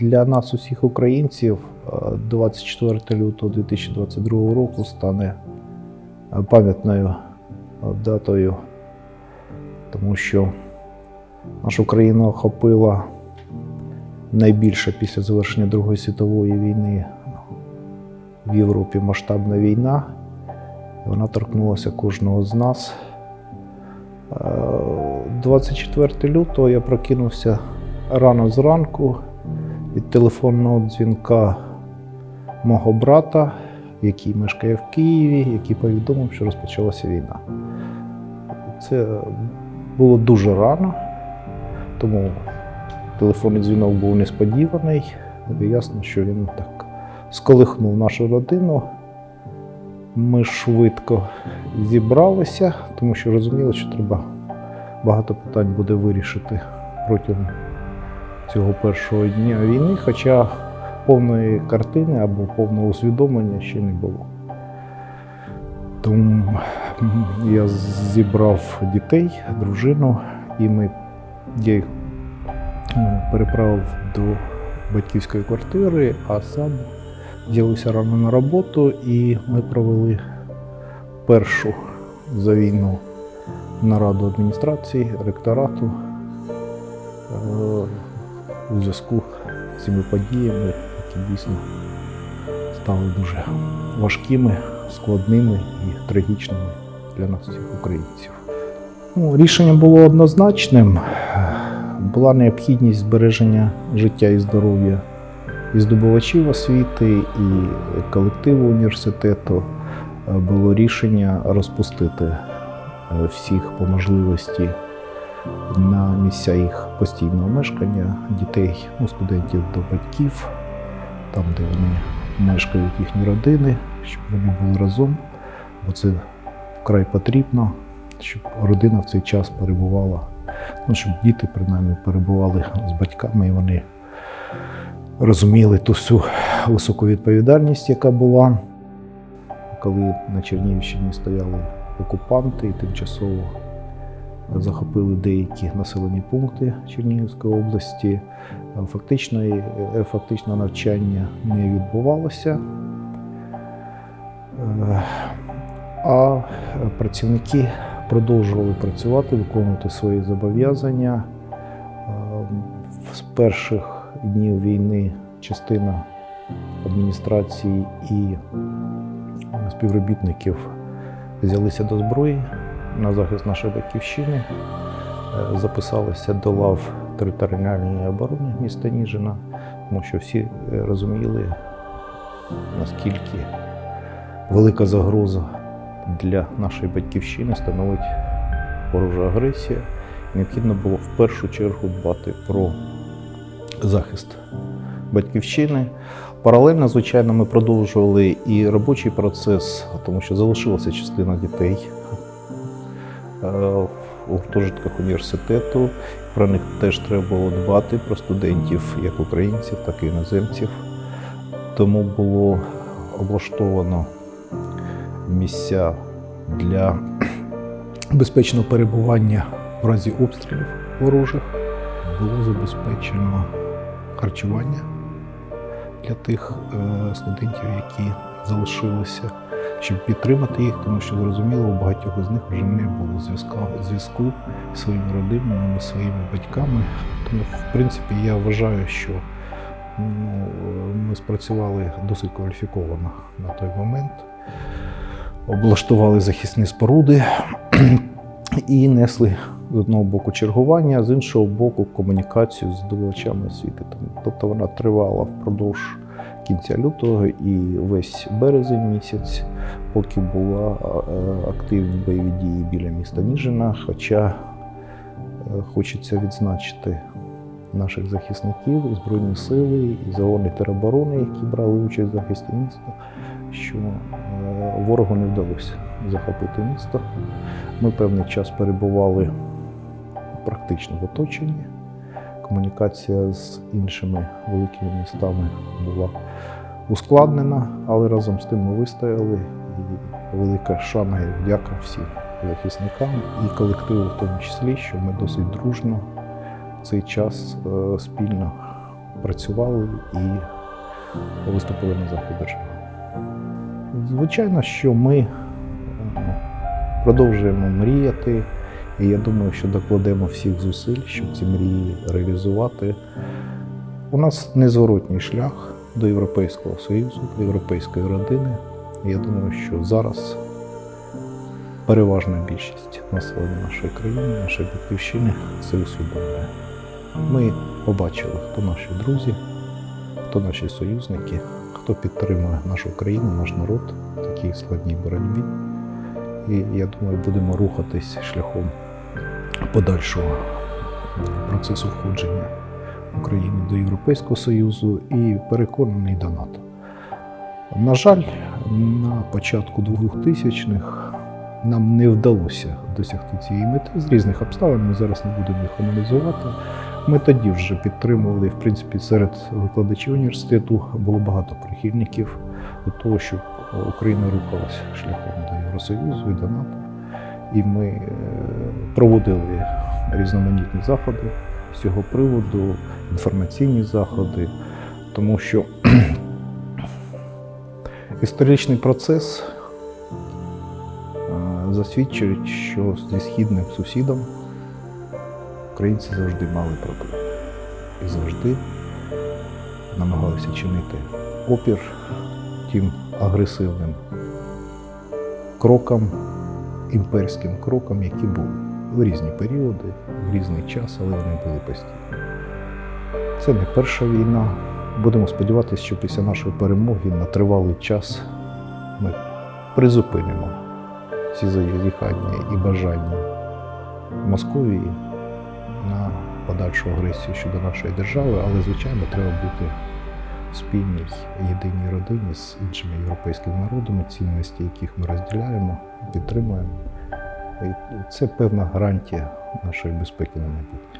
Для нас, усіх українців, е, 24 лютого 2022 року стане е, пам'ятною е, датою, тому що нашу країну охопила найбільша після завершення Другої світової війни в Європі масштабна війна. Вона торкнулася кожного з нас. Е, 24 лютого я прокинувся рано зранку від телефонного дзвінка мого брата, який мешкає в Києві, який повідомив, що розпочалася війна. Це було дуже рано, тому телефонний дзвінок був несподіваний. І ясно, що він так сколихнув нашу родину. Ми швидко зібралися, тому що розуміли, що треба багато питань буде вирішити протягом цього першого дня війни, хоча повної картини або повного усвідомлення ще не було. Тому я зібрав дітей, дружину, і ми, я їх е, переправив до батьківської квартири, а сам з'явився рано на роботу, і ми провели першу за війну нараду адміністрації, ректорату е, у зв'язку з цими подіями, які дійсно стали дуже важкими, складними і трагічними для нас, всіх українців. Ну, рішення було однозначним. Була необхідність збереження життя і здоров'я і здобувачів освіти, і колективу університету. Е, Було рішення розпустити е, всіх по можливості на місця їх постійного мешкання дітей, ну, студентів до батьків, там, де вони мешкають їхні родини, щоб вони були разом, бо це вкрай потрібно, щоб родина в цей час перебувала, ну, щоб діти принаймні перебували з батьками і вони розуміли ту всю високу відповідальність, яка була, коли на Чернігівщині стояли окупанти і тимчасово захопили деякі населені пункти Чернігівської області. Фактично, е, фактично навчання не відбувалося. Е, А працівники продовжували працювати, виконувати свої зобов'язання. Е, З перших днів війни частина адміністрації і співробітників взялися до зброї на захист нашої батьківщини, е, записалися до лав територіальної оборони міста Ніжина, тому що всі е, розуміли, наскільки велика загроза для нашої батьківщини становить ворожа агресія. Необхідно було в першу чергу дбати про захист батьківщини. Паралельно, звичайно, ми продовжували і робочий процес, тому що залишилася частина дітей е, в гуртожитках університету. Про них теж треба було дбати, про студентів, як українців, так і іноземців. Тому було облаштовано місця для безпечного перебування в разі обстрілів ворожих. Було забезпечено харчування для тих е, студентів, які залишилися, щоб підтримати їх, тому що зрозуміло, у багатьох із них вже не було зв'язку зв'язку зі своїми родинами, своїми батьками. Тому, в принципі, я вважаю, що ну, ми спрацювали досить кваліфіковано на той момент, облаштували захисні споруди і несли з одного боку чергування, з іншого боку комунікацію з здобувачами освіти. Тобто вона тривала впродовж кінця лютого і весь березень місяць, поки була е, активні бойові дії біля міста Ніжина. Хоча е, хочеться відзначити наших захисників Збройні сили, і загони тероборони, які брали участь в захисті міста, що е, ворогу не вдалося захопити місто. Ми певний час перебували практично в оточенні. Комунікація з іншими великими містами була ускладнена, але разом з тим ми вистояли. І велика шана і вдяка всім захисникам і колективу, в тому числі, що ми досить дружно в цей час е, спільно працювали і виступили на захід держави. Звичайно, що ми е, продовжуємо мріяти, і я думаю, що докладемо всіх зусиль, щоб ці мрії реалізувати. У нас незворотній шлях до Європейського Союзу, до європейської родини. Я думаю, що зараз переважна більшість населення нашої країни, нашої батьківщини це усвідомлює. Ми побачили, хто наші друзі, хто наші союзники, хто підтримує нашу країну, наш народ в такій складній боротьбі. І я думаю, будемо рухатись шляхом подальшого процесу входження України до Європейського Союзу і переконаний до НАТО. На жаль, на початку 2000-х нам не вдалося досягти цієї мети з різних обставин. Ми зараз не будемо їх аналізувати. Ми тоді вже підтримували, в принципі, серед викладачів університету було багато прихильників до того, щоб Україна рухалася шляхом до Євросоюзу і до НАТО. І ми е, проводили різноманітні заходи з цього приводу, інформаційні заходи, тому що історичний процес е, засвідчує, що зі східним сусідом українці завжди мали проблеми і завжди намагалися чинити опір тим агресивним крокам, імперським крокам, які були в різні періоди, в різний час, але вони були постійно. Це не перша війна. Будемо сподіватися, що після нашої перемоги на тривалий час ми призупинимо ці зазіхання і бажання Московії на подальшу агресію щодо нашої держави, але, звичайно, треба бути в спільній єдиній родині з іншими європейськими народами, цінності, яких ми розділяємо, підтримуємо. І це певна гарантія нашої безпеки на майбутнє.